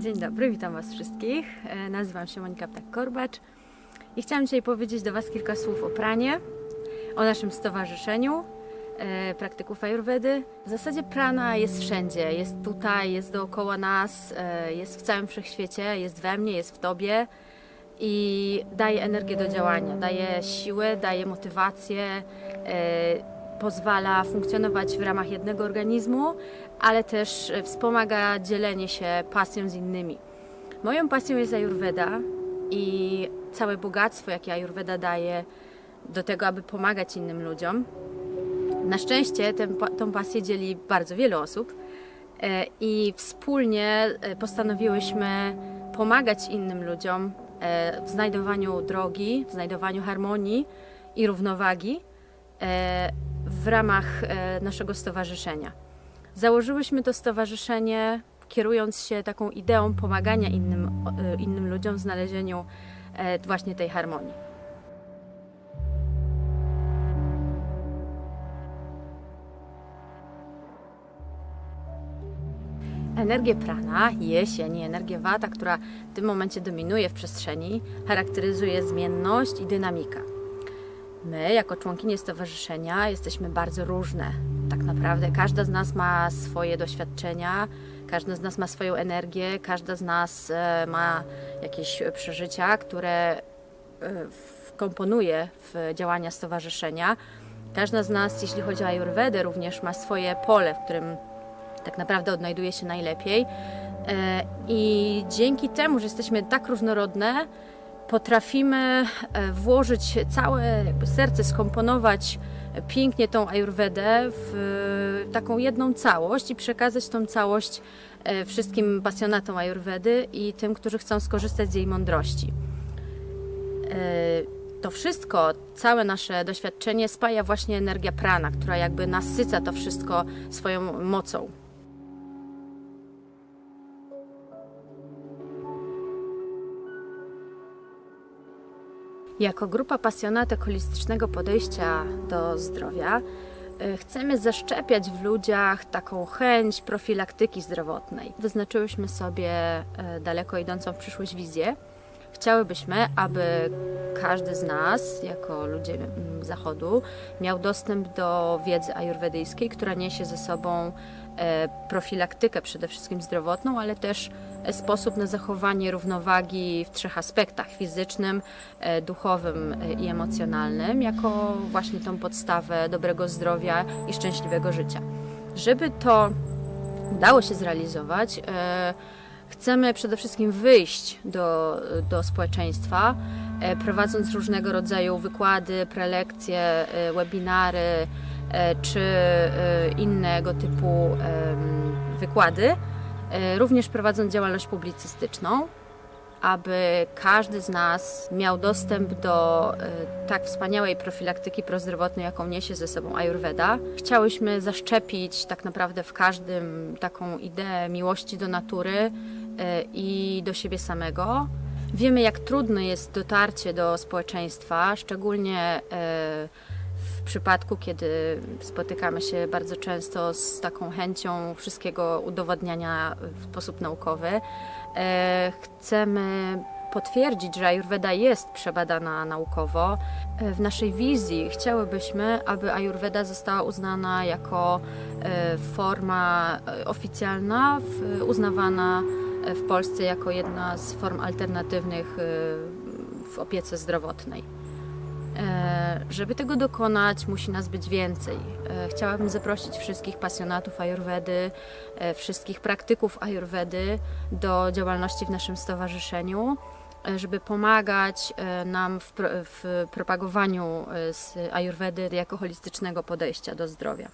Dzień dobry, witam Was wszystkich. E, Nazywam się Monika Ptak-Korbacz i chciałam dzisiaj powiedzieć do Was kilka słów o pranie, o naszym stowarzyszeniu e, praktyków Ayurvedy. W zasadzie prana jest wszędzie, jest tutaj, jest dookoła nas, e, jest w całym wszechświecie, jest we mnie, jest w Tobie i daje energię do działania, daje siłę, daje motywację, pozwala funkcjonować w ramach jednego organizmu, ale też wspomaga dzielenie się pasją z innymi. Moją pasją jest Ayurveda i całe bogactwo, jakie Ayurveda daje do tego, aby pomagać innym ludziom. Na szczęście tę, tą pasję dzieli bardzo wiele osób e, i wspólnie e, postanowiłyśmy pomagać innym ludziom e, w znajdowaniu drogi, w znajdowaniu harmonii i równowagi w ramach e, naszego stowarzyszenia. Założyłyśmy to stowarzyszenie kierując się taką ideą pomagania innym, e, innym ludziom w znalezieniu e, właśnie tej harmonii. Energię prana, jesień energię wata, która w tym momencie dominuje w przestrzeni, charakteryzuje zmienność i dynamika. My, jako członkinie stowarzyszenia, jesteśmy bardzo różne. Tak naprawdę każda z nas ma swoje doświadczenia, każda z nas ma swoją energię, każda z nas e, ma jakieś przeżycia, które e, wkomponuje w działania stowarzyszenia. Każda z nas, jeśli chodzi o Ayurvedę, również ma swoje pole, w którym tak naprawdę odnajduje się najlepiej. E, I dzięki temu, że jesteśmy tak różnorodne, potrafimy e, włożyć całe serce, skomponować pięknie tą Ayurvedę w e, taką jedną całość i przekazać tą całość e, wszystkim pasjonatom Ayurvedy i tym, którzy chcą skorzystać z jej mądrości. To wszystko, całe nasze doświadczenie spaja właśnie energia prana, która jakby nasyca to wszystko swoją mocą. Jako grupa pasjonatek holistycznego podejścia do zdrowia y, chcemy zaszczepiać w ludziach taką chęć profilaktyki zdrowotnej. Wyznaczyłyśmy sobie y, daleko idącą w przyszłość wizję. Chciałybyśmy, aby każdy z nas, jako ludzie mm, Zachodu, miał dostęp do wiedzy ajurwedyjskiej, która niesie ze sobą e, profilaktykę przede wszystkim zdrowotną, ale też e, sposób na zachowanie równowagi w trzech aspektach fizycznym, e, duchowym i emocjonalnym, jako właśnie tą podstawę dobrego zdrowia i szczęśliwego życia. Żeby to udało się zrealizować, chcemy przede wszystkim wyjść do, do społeczeństwa, e, prowadząc różnego rodzaju wykłady, prelekcje, e, webinary e, czy innego typu wykłady, również prowadząc działalność publicystyczną, aby każdy z nas miał dostęp do tak wspaniałej profilaktyki prozdrowotnej, jaką niesie ze sobą Ayurveda. Chciałyśmy zaszczepić tak naprawdę w każdym taką ideę miłości do natury i do siebie samego. Wiemy, jak trudne jest dotarcie do społeczeństwa, szczególnie e, w przypadku, kiedy spotykamy się bardzo często z taką chęcią wszystkiego udowadniania w sposób naukowy. E, Chcemy potwierdzić, że Ayurveda jest przebadana naukowo. E, W naszej wizji chciałybyśmy, aby Ayurveda została uznana jako e, forma e, oficjalna, uznawana e, w Polsce jako jedna z form alternatywnych e, w opiece zdrowotnej. E, Żeby tego dokonać, musi nas być więcej. E, Chciałabym zaprosić wszystkich pasjonatów Ayurvedy, e, wszystkich praktyków Ayurvedy do działalności w naszym stowarzyszeniu, e, żeby pomagać e, nam w, pro, w propagowaniu e, Ayurvedy jako holistycznego podejścia do zdrowia.